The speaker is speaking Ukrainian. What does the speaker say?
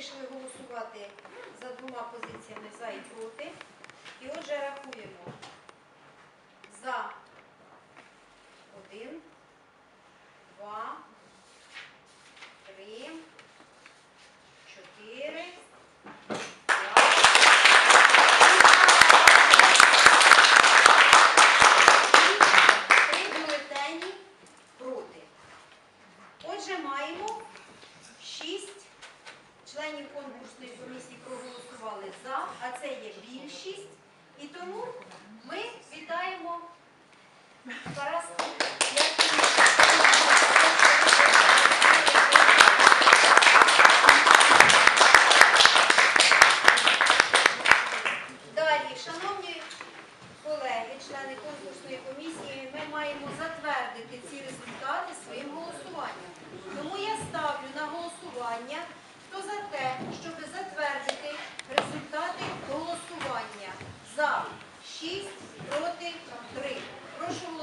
Вирішили голосувати за двома позиціями за і проти. І отже, рахуємо за 1, 2, 3, 4, 5. Три бюлетені проти. Отже, маємо членів конкурсної комісії проголосували за, а це є більшість. І тому ми вітаємо Тараса. Далі, шановні колеги, члени конкурсної комісії, ми маємо затвердити ці результати своїм голосом. проти три. Прошу.